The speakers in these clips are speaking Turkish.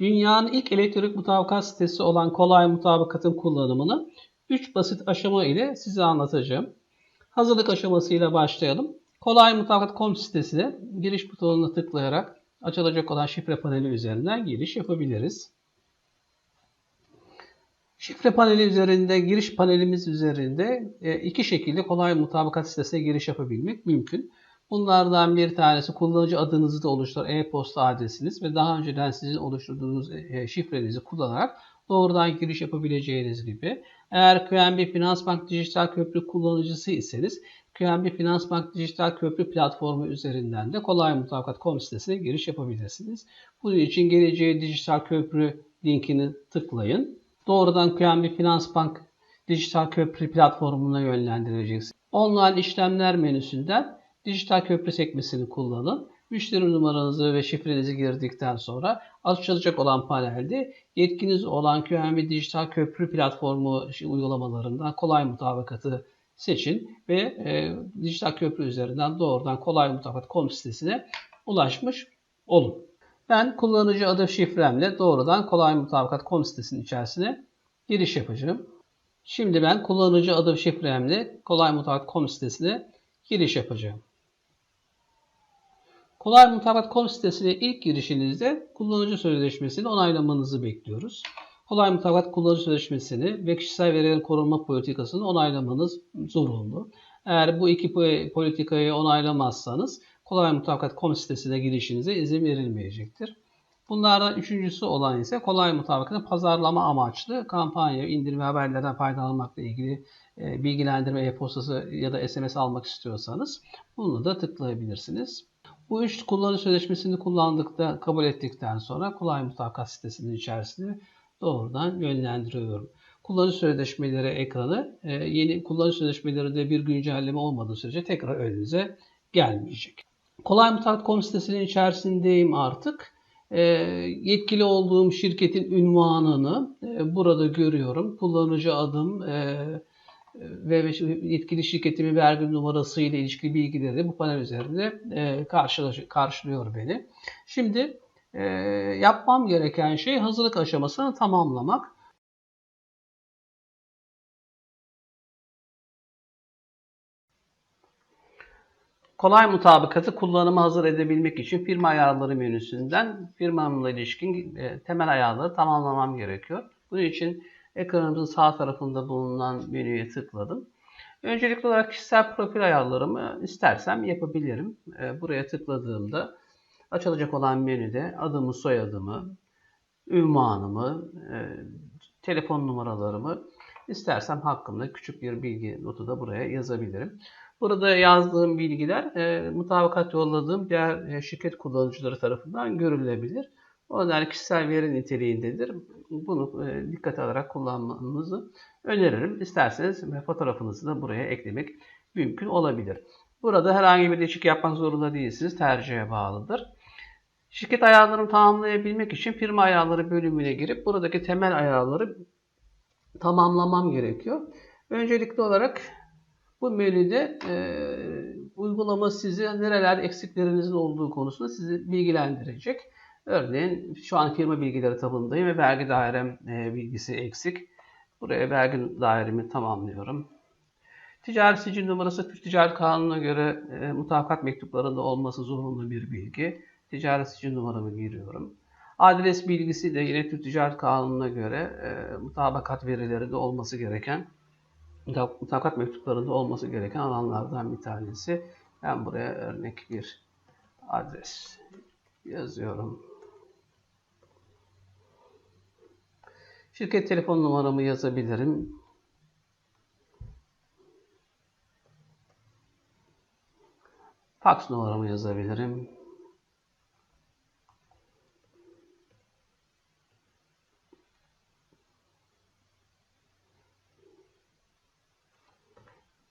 Dünyanın ilk elektrik mutabakat sitesi olan kolay mutabakatın kullanımını 3 basit aşama ile size anlatacağım. Hazırlık aşamasıyla başlayalım. Kolay mutabakat.com sitesine giriş butonuna tıklayarak açılacak olan şifre paneli üzerinden giriş yapabiliriz. Şifre paneli üzerinde, giriş panelimiz üzerinde e, iki şekilde kolay mutabakat sitesine giriş yapabilmek mümkün. Bunlardan bir tanesi kullanıcı adınızı da oluşturan e-posta adresiniz ve daha önceden sizin oluşturduğunuz e, şifrenizi kullanarak doğrudan giriş yapabileceğiniz gibi. Eğer QNB Finansbank Dijital Köprü kullanıcısı iseniz QNB Finansbank Dijital Köprü platformu üzerinden de kolay mutabakat.com sitesine giriş yapabilirsiniz. Bunun için geleceğe dijital köprü linkini tıklayın. Doğrudan QNB Finansbank Dijital Köprü platformuna yönlendireceksiniz. Online işlemler menüsünden dijital köprü sekmesini kullanın. Müşteri numaranızı ve şifrenizi girdikten sonra açılacak olan panelde yetkiniz olan QNB Dijital Köprü platformu uygulamalarından kolay mutabakatı seçin ve e, dijital köprü üzerinden doğrudan kolay mutabakat.com sitesine ulaşmış olun. Ben kullanıcı adı şifremle doğrudan kolay mutabakat.com sitesinin içerisine giriş yapacağım. Şimdi ben kullanıcı adı şifremle kolay mutabakat.com sitesine giriş yapacağım. Kolay Mutabakat.com sitesine ilk girişinizde kullanıcı sözleşmesini onaylamanızı bekliyoruz. Kolay Mutabakat kullanıcı sözleşmesini ve kişisel verilerin korunma politikasını onaylamanız zorunlu. Eğer bu iki politikayı onaylamazsanız Kolay Mutabakat.com sitesine girişinize izin verilmeyecektir. Bunlardan üçüncüsü olan ise kolay mutabakatın pazarlama amaçlı kampanya, indirim haberlerden faydalanmakla ilgili e, bilgilendirme e-postası ya da SMS almak istiyorsanız bunu da tıklayabilirsiniz. Bu üç kullanıcı sözleşmesini kullandıkta, kabul ettikten sonra kolay mutabakat sitesinin içerisine doğrudan yönlendiriyorum. Kullanıcı sözleşmeleri ekranı e, yeni kullanıcı sözleşmelerinde bir güncelleme olmadığı sürece tekrar önünüze gelmeyecek. Kolay Mutabakat.com sitesinin içerisindeyim artık. E, yetkili olduğum şirketin ünvanını e, burada görüyorum. Kullanıcı adım, ve yetkili şirketimin vergi numarası ile ilişkili bilgileri bu panel üzerinde e, karşılıyor beni. Şimdi e, yapmam gereken şey hazırlık aşamasını tamamlamak. Kolay mutabakatı kullanıma hazır edebilmek için firma ayarları menüsünden firmamla ilişkin e, temel ayarları tamamlamam gerekiyor. Bunun için ekranımızın sağ tarafında bulunan menüye tıkladım. Öncelikli olarak kişisel profil ayarlarımı istersem yapabilirim. Ee, buraya tıkladığımda açılacak olan menüde adımı, soyadımı, ünvanımı, e, telefon numaralarımı istersem hakkında küçük bir bilgi notu da buraya yazabilirim. Burada yazdığım bilgiler e, mutabakat yolladığım diğer e, şirket kullanıcıları tarafından görülebilir. O nedenle kişisel veri niteliğindedir. Bunu e, dikkate alarak kullanmanızı öneririm. İsterseniz fotoğrafınızı da buraya eklemek mümkün olabilir. Burada herhangi bir değişik yapmak zorunda değilsiniz. Tercihe bağlıdır. Şirket ayarlarını tamamlayabilmek için firma ayarları bölümüne girip buradaki temel ayarları tamamlamam gerekiyor. Öncelikli olarak bu menüde e, uygulama sizi nereler eksiklerinizin olduğu konusunda sizi bilgilendirecek. Örneğin şu an firma bilgileri tabındayım ve vergi dairem e, bilgisi eksik. Buraya vergi dairemi tamamlıyorum. Ticari sicil numarası Türk Ticaret Kanunu'na göre e, mutabakat mektuplarında olması zorunlu bir bilgi. Ticari sicil numaramı giriyorum. Adres bilgisi de yine Türk Ticaret Kanunu'na göre e, mutabakat verileri de olması gereken mutabakat mektuplarında olması gereken alanlardan bir tanesi. Ben buraya örnek bir adres yazıyorum. Şirket telefon numaramı yazabilirim. Fax numaramı yazabilirim.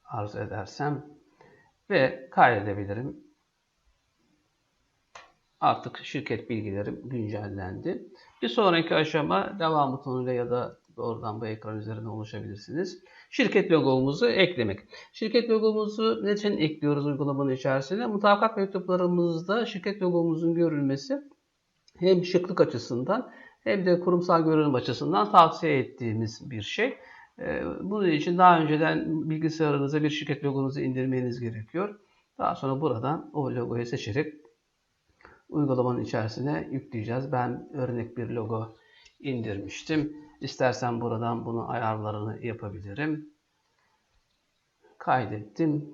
arzu edersem ve kaydedebilirim. Artık şirket bilgilerim güncellendi. Bir sonraki aşama devam butonuyla ya da doğrudan bu ekran üzerine ulaşabilirsiniz. Şirket logomuzu eklemek. Şirket logomuzu neden ekliyoruz uygulamanın içerisine? Mutabakat mektuplarımızda şirket logomuzun görülmesi hem şıklık açısından hem de kurumsal görünüm açısından tavsiye ettiğimiz bir şey. Ee, Bunun için daha önceden bilgisayarınıza bir şirket logonuzu indirmeniz gerekiyor. Daha sonra buradan o logoyu seçerek uygulamanın içerisine yükleyeceğiz. Ben örnek bir logo indirmiştim. İstersen buradan bunu ayarlarını yapabilirim. Kaydettim.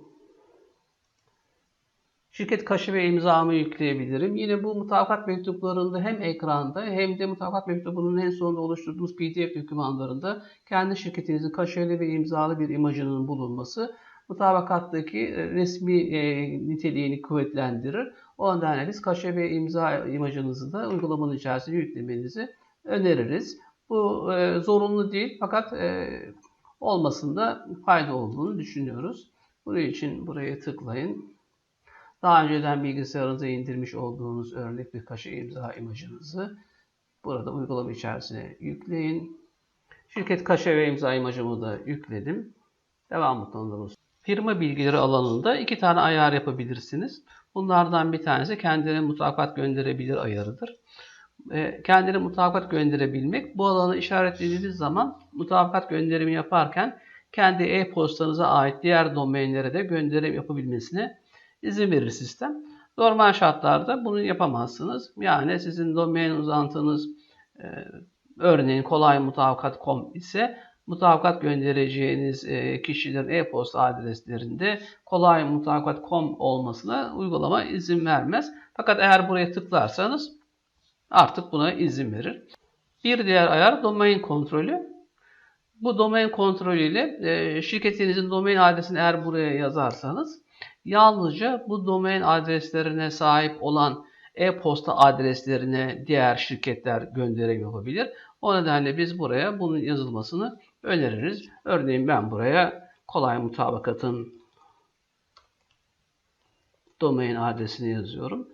Şirket kaşı ve imzamı yükleyebilirim. Yine bu mutabakat mektuplarında hem ekranda hem de mutabakat mektubunun en sonunda oluşturduğumuz PDF dokümanlarında kendi şirketinizin kaşeli ve imzalı bir imajının bulunması mutabakattaki resmi e, niteliğini kuvvetlendirir. O nedenle biz kaşe ve imza imajınızı da uygulamanın içerisine yüklemenizi öneririz. Bu e, zorunlu değil fakat e, olmasında fayda olduğunu düşünüyoruz. Bunun için buraya tıklayın. Daha önceden bilgisayarınıza indirmiş olduğunuz örnek bir kaşe imza imajınızı burada uygulama içerisine yükleyin. Şirket kaşe ve imza imajımı da yükledim. Devam butonuna. Firma bilgileri alanında iki tane ayar yapabilirsiniz. Bunlardan bir tanesi kendine mutabakat gönderebilir ayarıdır. E, Kendine mutabakat gönderebilmek bu alanı işaretlediğiniz zaman mutabakat gönderimi yaparken kendi e-postanıza ait diğer domainlere de gönderim yapabilmesine izin verir sistem. Normal şartlarda bunu yapamazsınız. Yani sizin domain uzantınız e, örneğin kolayMutabakat.com ise mutabakat göndereceğiniz e, kişilerin e-posta adreslerinde kolayMutabakat.com olmasına uygulama izin vermez. Fakat eğer buraya tıklarsanız artık buna izin verir. Bir diğer ayar domain kontrolü. Bu domain kontrolüyle e, şirketinizin domain adresini eğer buraya yazarsanız yalnızca bu domain adreslerine sahip olan e-posta adreslerine diğer şirketler gönderim yapabilir. O nedenle biz buraya bunun yazılmasını öneririz. Örneğin ben buraya kolay mutabakatın domain adresini yazıyorum.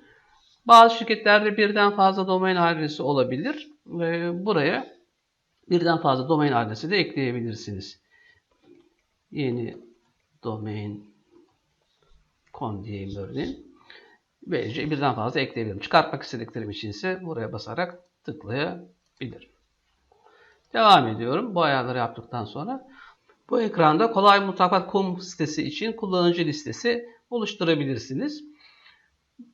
Bazı şirketlerde birden fazla domain adresi olabilir. Buraya birden fazla domain adresi de ekleyebilirsiniz. Yeni domain com diyeyim örneğin. Böylece birden fazla ekleyebilirim. Çıkartmak istediklerim için ise buraya basarak tıklayabilirim. Devam ediyorum. Bu ayarları yaptıktan sonra bu ekranda kolay mutabakat.com sitesi için kullanıcı listesi oluşturabilirsiniz.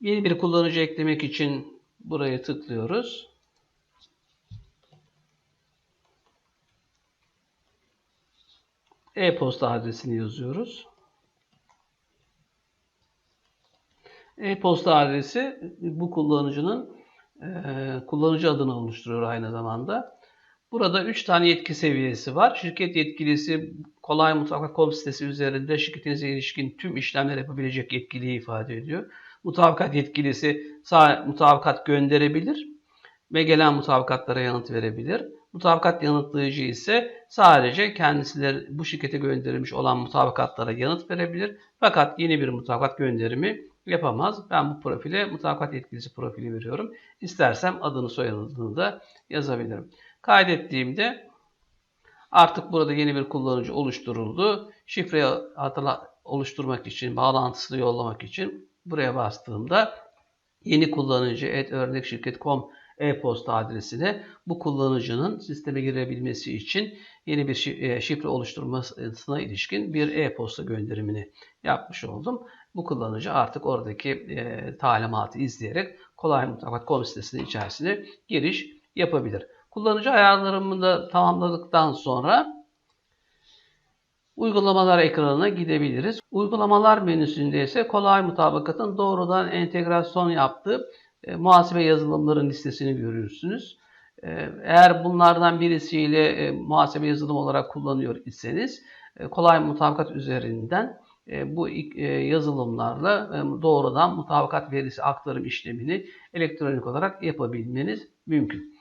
Yeni bir kullanıcı eklemek için buraya tıklıyoruz. E-posta adresini yazıyoruz. E-posta adresi bu kullanıcının e, kullanıcı adını oluşturuyor aynı zamanda. Burada 3 tane yetki seviyesi var. Şirket yetkilisi kolay mutabakat.com sitesi üzerinde şirketinize ilişkin tüm işlemler yapabilecek yetkiliyi ifade ediyor. Mutabakat yetkilisi mutabakat gönderebilir ve gelen mutabakatlara yanıt verebilir. Mutabakat yanıtlayıcı ise sadece kendisileri bu şirkete gönderilmiş olan mutabakatlara yanıt verebilir. Fakat yeni bir mutabakat gönderimi yapamaz. Ben bu profile mutabakat yetkilisi profili veriyorum. İstersem adını soyadını da yazabilirim. Kaydettiğimde artık burada yeni bir kullanıcı oluşturuldu. Şifreyi hatırla oluşturmak için, bağlantısını yollamak için buraya bastığımda yeni kullanıcı et örnek şirket.com e-posta adresine bu kullanıcının sisteme girebilmesi için yeni bir e, şifre oluşturmasına ilişkin bir e-posta gönderimini yapmış oldum. Bu kullanıcı artık oradaki e, talimatı izleyerek kolay mutabakat.com sitesinin içerisine giriş yapabilir. Kullanıcı ayarlarımı da tamamladıktan sonra uygulamalar ekranına gidebiliriz. Uygulamalar menüsünde ise kolay mutabakatın doğrudan entegrasyon yaptığı e, muhasebe yazılımların listesini görürsünüz. E, eğer bunlardan birisiyle e, muhasebe yazılım olarak kullanıyor iseniz e, kolay mutabakat üzerinden e, bu e, yazılımlarla e, doğrudan mutabakat verisi aktarım işlemini elektronik olarak yapabilmeniz mümkün.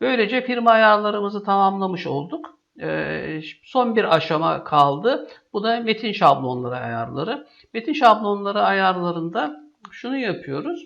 Böylece firma ayarlarımızı tamamlamış olduk. Ee, son bir aşama kaldı. Bu da metin şablonları ayarları. Metin şablonları ayarlarında şunu yapıyoruz.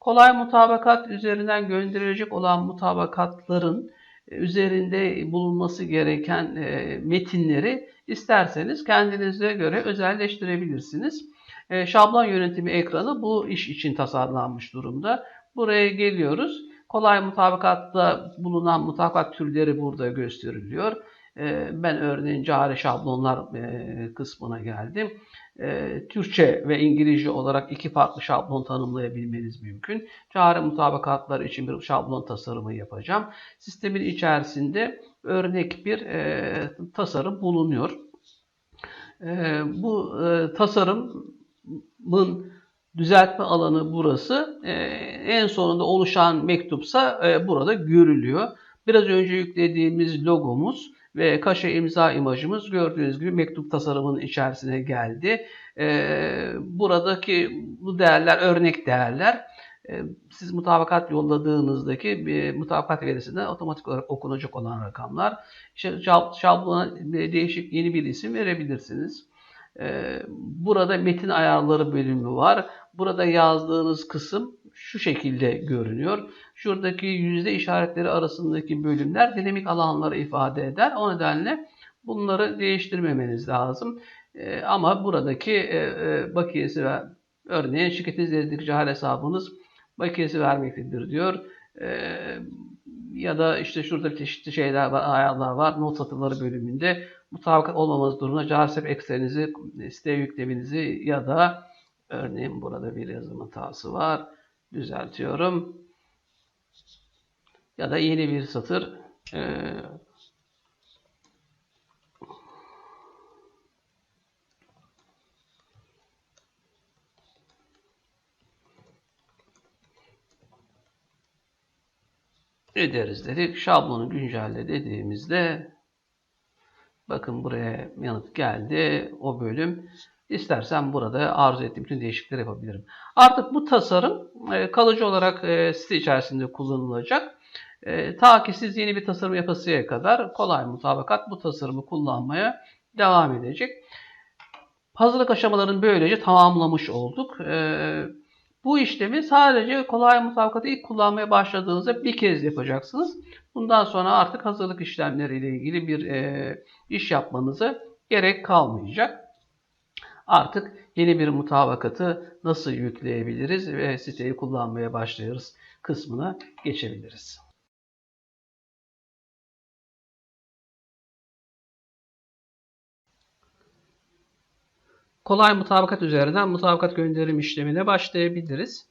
Kolay mutabakat üzerinden gönderilecek olan mutabakatların üzerinde bulunması gereken e, metinleri isterseniz kendinize göre özelleştirebilirsiniz. E, şablon yönetimi ekranı bu iş için tasarlanmış durumda. Buraya geliyoruz. Kolay mutabakatta bulunan mutabakat türleri burada gösteriliyor. E, ben örneğin cari şablonlar e, kısmına geldim. E, Türkçe ve İngilizce olarak iki farklı şablon tanımlayabilmeniz mümkün. Cari mutabakatlar için bir şablon tasarımı yapacağım. Sistemin içerisinde örnek bir e, tasarım bulunuyor. E, bu e, tasarımın düzeltme alanı burası. E, en sonunda oluşan mektupsa e, burada görülüyor. Biraz önce yüklediğimiz logomuz ve kaşe imza imajımız gördüğünüz gibi mektup tasarımının içerisine geldi. E, buradaki bu değerler örnek değerler. E, siz mutabakat yolladığınızdaki bir mutabakat verisinde otomatik olarak okunacak olan rakamlar. İşte şablona değişik yeni bir isim verebilirsiniz. E, burada metin ayarları bölümü var. Burada yazdığınız kısım şu şekilde görünüyor. Şuradaki yüzde işaretleri arasındaki bölümler dinamik alanları ifade eder. O nedenle bunları değiştirmemeniz lazım. E, ama buradaki e, e, bakiyesi ve örneğin şirketin cahil hesabınız bakiyesi vermektedir diyor. Ya da işte şurada çeşitli şeyler var, ayarlar var. Not satırları bölümünde mutabakat olmamanız durumunda cahil ekstrenizi siteye yüklemenizi ya da örneğin burada bir yazım hatası var. Düzeltiyorum. Ya da yeni bir satır e, ederiz dedik. Şablonu güncelle dediğimizde bakın buraya yanıt geldi. O bölüm İstersen burada arzu ettiğim bütün değişiklikleri yapabilirim. Artık bu tasarım e, kalıcı olarak e, site içerisinde kullanılacak. E, ta ki siz yeni bir tasarım yapasıya kadar kolay mutabakat bu tasarımı kullanmaya devam edecek. Hazırlık aşamalarını böylece tamamlamış olduk. Bu işlemi sadece kolay mutabakatı ilk kullanmaya başladığınızda bir kez yapacaksınız. Bundan sonra artık hazırlık işlemleriyle ilgili bir iş yapmanıza gerek kalmayacak. Artık yeni bir mutabakatı nasıl yükleyebiliriz ve siteyi kullanmaya başlıyoruz kısmına geçebiliriz. Kolay mutabakat üzerinden mutabakat gönderim işlemine başlayabiliriz.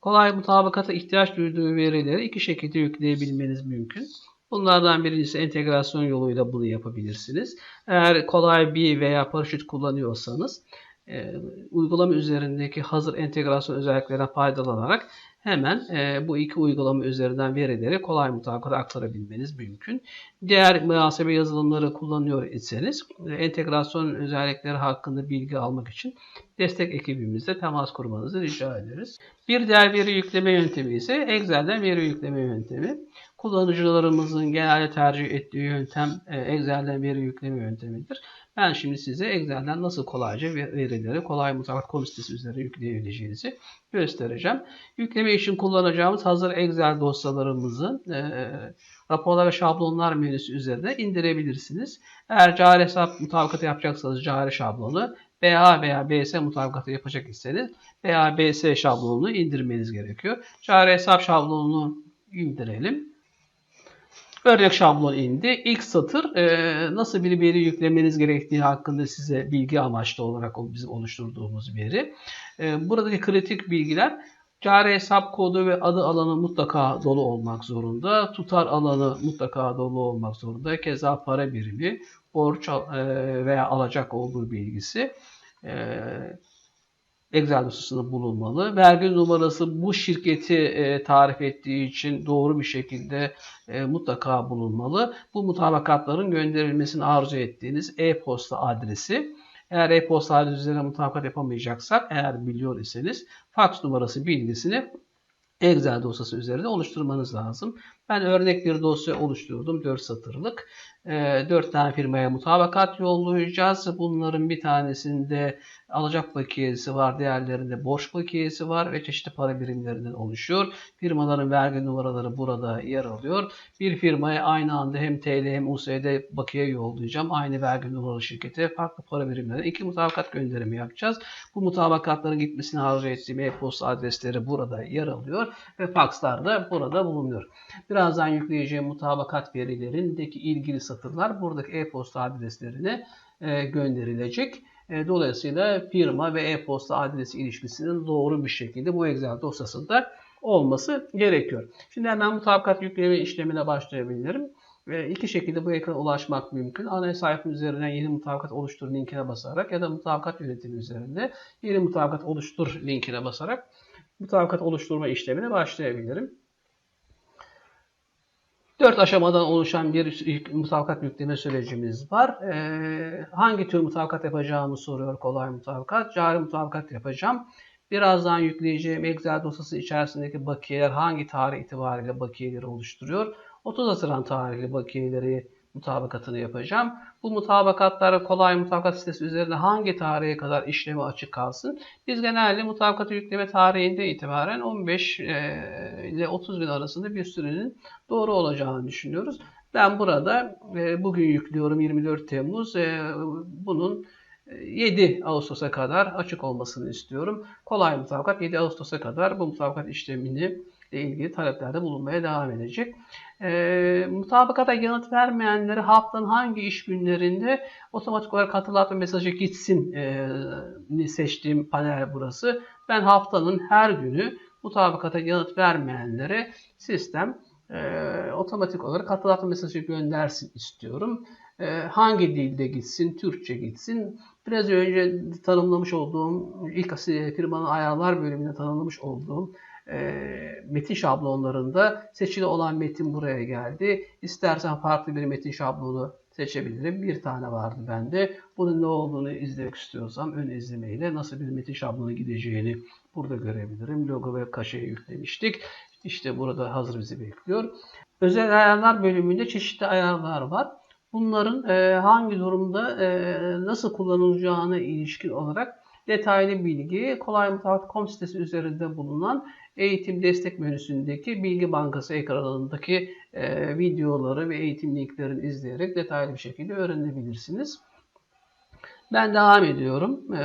Kolay mutabakata ihtiyaç duyduğu verileri iki şekilde yükleyebilmeniz mümkün. Bunlardan birincisi entegrasyon yoluyla bunu yapabilirsiniz. Eğer kolay bir veya paraşüt kullanıyorsanız e, uygulama üzerindeki hazır entegrasyon özelliklerine faydalanarak hemen e, bu iki uygulama üzerinden verileri kolay mutabakata aktarabilmeniz mümkün. Diğer muhasebe yazılımları kullanıyor iseniz e, entegrasyon özellikleri hakkında bilgi almak için destek ekibimizle temas kurmanızı rica ederiz. Bir diğer veri yükleme yöntemi ise Excel'den veri yükleme yöntemi. Kullanıcılarımızın genelde tercih ettiği yöntem e, Excel'den veri yükleme yöntemidir. Ben şimdi size Excel'den nasıl kolayca verileri kolay mutabakat konu sitesi üzerine yükleyebileceğinizi göstereceğim. Yükleme için kullanacağımız hazır Excel dosyalarımızı e, raporlar ve şablonlar menüsü üzerinde indirebilirsiniz. Eğer cari hesap mutabakatı yapacaksanız cari şablonu, BA veya BS mutabakatı yapacak iseniz BA BS şablonunu indirmeniz gerekiyor. Cari hesap şablonunu indirelim. Örnek şablon indi. İlk satır e, nasıl bir veri yüklemeniz gerektiği hakkında size bilgi amaçlı olarak bizim oluşturduğumuz veri. E, buradaki kritik bilgiler cari hesap kodu ve adı alanı mutlaka dolu olmak zorunda. Tutar alanı mutlaka dolu olmak zorunda. Keza para birimi, borç e, veya alacak olduğu bilgisi. E, Excel dosyasında bulunmalı. Vergi numarası bu şirketi e, tarif ettiği için doğru bir şekilde e, mutlaka bulunmalı. Bu mutabakatların gönderilmesini arzu ettiğiniz e-posta adresi. Eğer e-posta adresi üzerine mutabakat yapamayacaksak, eğer biliyor iseniz fax numarası bilgisini Excel dosyası üzerinde oluşturmanız lazım. Ben örnek bir dosya oluşturdum 4 satırlık. 4 tane firmaya mutabakat yollayacağız. Bunların bir tanesinde alacak bakiyesi var, diğerlerinde borç bakiyesi var ve çeşitli para birimlerinden oluşuyor. Firmaların vergi numaraları burada yer alıyor. Bir firmaya aynı anda hem TL hem USD bakiye yollayacağım. Aynı vergi numaralı şirkete farklı para birimlerine iki mutabakat gönderimi yapacağız. Bu mutabakatların gitmesini arzu ettiğim e-posta adresleri burada yer alıyor ve fakslar da burada bulunuyor. Birazdan yükleyeceğim mutabakat verilerindeki ilgili satırlar buradaki e-posta adreslerine e, gönderilecek. E, dolayısıyla firma ve e-posta adresi ilişkisinin doğru bir şekilde bu Excel dosyasında olması gerekiyor. Şimdi hemen mutabakat yükleme işlemine başlayabilirim. Ve iki şekilde bu ekrana ulaşmak mümkün. Ana sayfa üzerinden yeni mutabakat oluştur linkine basarak ya da mutabakat yönetimi üzerinde yeni mutabakat oluştur linkine basarak mutabakat oluşturma işlemine başlayabilirim. Dört aşamadan oluşan bir mutabakat yükleme sürecimiz var. Ee, hangi tür mutabakat yapacağımı soruyor kolay mutabakat. Cari mutabakat yapacağım. Birazdan yükleyeceğim Excel dosyası içerisindeki bakiyeler hangi tarih itibariyle bakiyeleri oluşturuyor? 30 Haziran tarihli bakiyeleri mutabakatını yapacağım. Bu mutabakatlar kolay mutabakat sitesi üzerinde hangi tarihe kadar işlemi açık kalsın? Biz genelde mutabakatı yükleme tarihinde itibaren 15 e, ile 30 gün arasında bir sürenin doğru olacağını düşünüyoruz. Ben burada e, bugün yüklüyorum 24 Temmuz. E, bunun 7 Ağustos'a kadar açık olmasını istiyorum. Kolay mutabakat 7 Ağustos'a kadar bu mutabakat işlemini ile ilgili taleplerde bulunmaya devam edecek. E, mutabakata yanıt vermeyenleri haftanın hangi iş günlerinde otomatik olarak hatırlatma mesajı gitsin e, seçtiğim panel burası. Ben haftanın her günü mutabakata yanıt vermeyenlere sistem e, otomatik olarak hatırlatma mesajı göndersin istiyorum. E, hangi dilde gitsin? Türkçe gitsin. Biraz önce tanımlamış olduğum ilk firmanın ayarlar bölümünde tanımlamış olduğum e, metin şablonlarında seçili olan metin buraya geldi. İstersen farklı bir metin şablonu seçebilirim. Bir tane vardı bende. Bunun ne olduğunu izlemek istiyorsam ön izlemeyle nasıl bir metin şablonu gideceğini burada görebilirim. Logo ve kaşeyi yüklemiştik. İşte burada hazır bizi bekliyor. Özel ayarlar bölümünde çeşitli ayarlar var. Bunların e, hangi durumda e, nasıl kullanılacağına ilişkin olarak detaylı bilgi kolaymutabak.com sitesi üzerinde bulunan eğitim destek menüsündeki bilgi bankası ekranındaki e, videoları ve eğitim linklerini izleyerek detaylı bir şekilde öğrenebilirsiniz. Ben devam ediyorum e,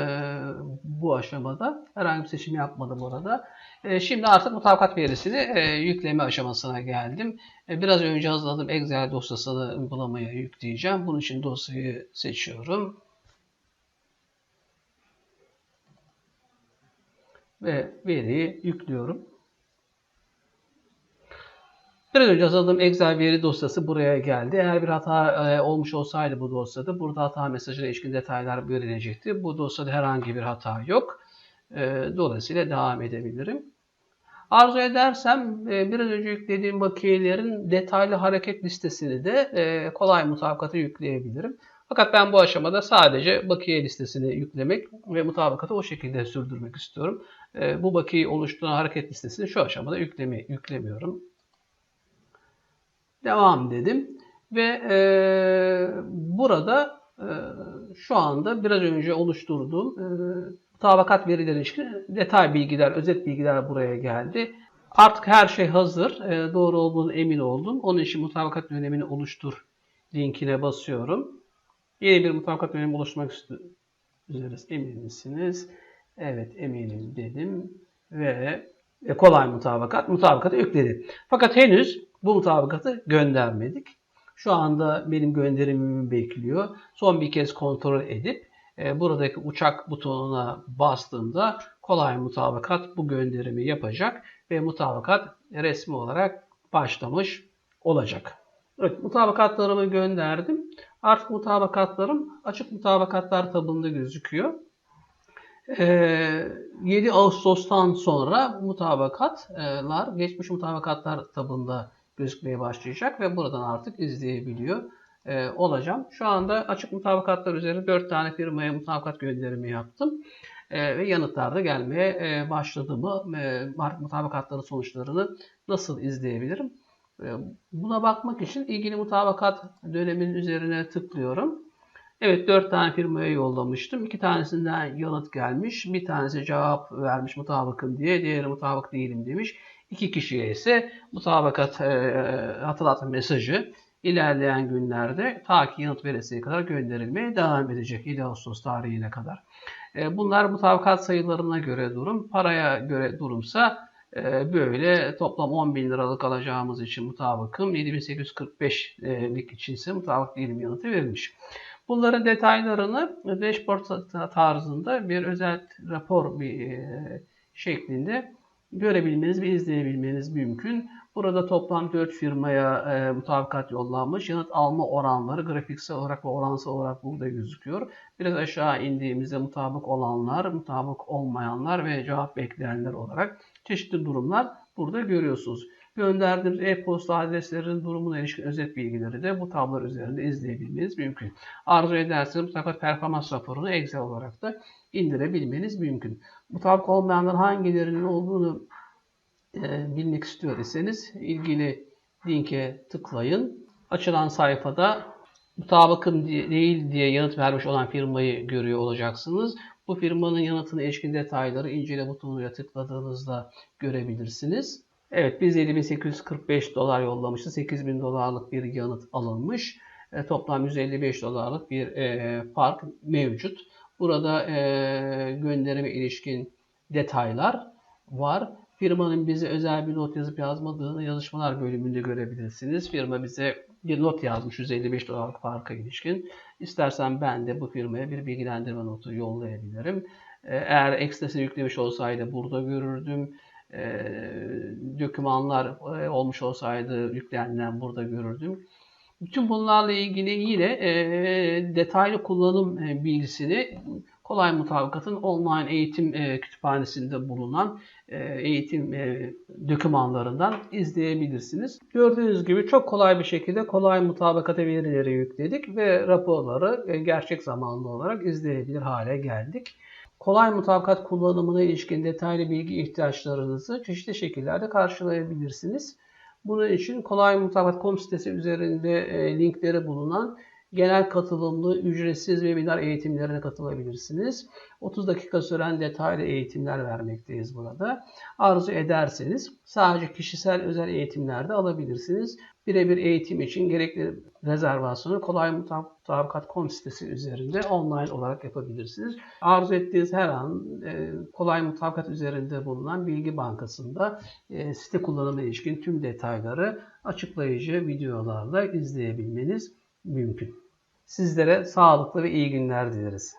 bu aşamada. Herhangi bir seçim yapmadım orada. E, şimdi artık mutabakat verisini e, yükleme aşamasına geldim. E, biraz önce hazırladığım Excel dosyasını uygulamaya yükleyeceğim. Bunun için dosyayı seçiyorum. Ve veriyi yüklüyorum. Biraz önce hazırladığım Excel veri dosyası buraya geldi. Eğer bir hata e, olmuş olsaydı bu dosyada burada hata mesajına ilişkin detaylar verilecekti. Bu dosyada herhangi bir hata yok. E, dolayısıyla devam edebilirim. Arzu edersem e, biraz önce yüklediğim bakiyelerin detaylı hareket listesini de kolay mutabakata yükleyebilirim. Fakat ben bu aşamada sadece bakiye listesini yüklemek ve mutabakatı o şekilde sürdürmek istiyorum. E, bu bakiyi oluşturan hareket listesini şu aşamada yükleme, yüklemiyorum. Devam dedim. Ve e, burada e, şu anda biraz önce oluşturduğum e, mutabakat verileri ilişkin detay bilgiler, özet bilgiler buraya geldi. Artık her şey hazır. E, doğru olduğunu emin oldum. Onun için mutabakat dönemini oluştur linkine basıyorum. Yeni bir mutabakat dönemi oluşturmak üzeriz. Emin misiniz? Evet eminim dedim ve kolay mutabakat mutabakatı yükledi. Fakat henüz bu mutabakatı göndermedik. Şu anda benim gönderimimi bekliyor. Son bir kez kontrol edip e, buradaki uçak butonuna bastığımda kolay mutabakat bu gönderimi yapacak ve mutabakat resmi olarak başlamış olacak. Evet, mutabakatlarımı gönderdim. Artık mutabakatlarım açık mutabakatlar tabında gözüküyor. 7 ee, Ağustos'tan sonra mutabakatlar, geçmiş mutabakatlar tabında gözükmeye başlayacak ve buradan artık izleyebiliyor e, olacağım. Şu anda açık mutabakatlar üzerine 4 tane firmaya mutabakat gönderimi yaptım. E, ve yanıtlar da gelmeye e, başladı mı? mutabakatların sonuçlarını nasıl izleyebilirim? E, Buna bakmak için ilgili mutabakat döneminin üzerine tıklıyorum. Evet 4 tane firmaya yollamıştım. 2 tanesinden yanıt gelmiş. Bir tanesi cevap vermiş mutabıkım diye. Diğeri mutabık değilim demiş. İki kişiye ise mutabakat e, hatırlatma mesajı ilerleyen günlerde ta ki yanıt veresiye kadar gönderilmeye devam edecek 7 Ağustos tarihine kadar. E, bunlar mutabakat sayılarına göre durum. Paraya göre durumsa böyle toplam 10 bin liralık alacağımız için mutabıkım 7845'lik içinse mutabık değilim yanıtı verilmiş. Bunların detaylarını dashboard tarzında bir özel rapor bir e, şeklinde görebilmeniz ve izleyebilmeniz mümkün. Burada toplam 4 firmaya e, mutabakat yollanmış. Yanıt alma oranları grafiksel olarak ve oransal olarak burada gözüküyor. Biraz aşağı indiğimizde mutabık olanlar, mutabık olmayanlar ve cevap bekleyenler olarak çeşitli durumlar burada görüyorsunuz. Gönderdiğimiz e-posta adreslerinin durumuna ilişkin özet bilgileri de bu tablolar üzerinde izleyebilmeniz mümkün. Arzu ederseniz mutlaka performans raporunu Excel olarak da indirebilmeniz mümkün. Mutabık olmayanlar hangilerinin olduğunu e, bilmek istiyor iseniz ilgili linke tıklayın. Açılan sayfada mutabıkım değil diye yanıt vermiş olan firmayı görüyor olacaksınız. Bu firmanın yanıtına ilişkin detayları incele butonuna tıkladığınızda görebilirsiniz. Evet biz 7845 dolar yollamışız. 8000 dolarlık bir yanıt alınmış. E, toplam 155 dolarlık bir e, fark mevcut. Burada e, gönderime ilişkin detaylar var. Firmanın bize özel bir not yazıp yazmadığını yazışmalar bölümünde görebilirsiniz. Firma bize bir not yazmış 155 dolarlık farka ilişkin. İstersen ben de bu firmaya bir bilgilendirme notu yollayabilirim. E, Eğer ekstrasını yüklemiş olsaydı burada görürdüm. E, dokümanlar e, olmuş olsaydı yüklenenden burada görürdüm. Bütün bunlarla ilgili yine e, detaylı kullanım e, bilgisini Kolay Mutabakat'ın online eğitim e, kütüphanesinde bulunan e, eğitim e, dokümanlarından izleyebilirsiniz. Gördüğünüz gibi çok kolay bir şekilde Kolay Mutabakat'a verileri yükledik ve raporları e, gerçek zamanlı olarak izleyebilir hale geldik. Kolay mutabakat kullanımına ilişkin detaylı bilgi ihtiyaçlarınızı çeşitli şekillerde karşılayabilirsiniz. Bunun için kolay mutabakat.com sitesi üzerinde e, linkleri bulunan genel katılımlı ücretsiz webinar eğitimlerine katılabilirsiniz. 30 dakika süren detaylı eğitimler vermekteyiz burada. Arzu ederseniz sadece kişisel özel eğitimlerde alabilirsiniz. Birebir eğitim için gerekli rezervasyonu kolay mutabakat.com sitesi üzerinde online olarak yapabilirsiniz. Arzu ettiğiniz her an e, kolay mutabakat üzerinde bulunan bilgi bankasında e, site kullanımına ilişkin tüm detayları açıklayıcı videolarla izleyebilmeniz mümkün. Sizlere sağlıklı ve iyi günler dileriz.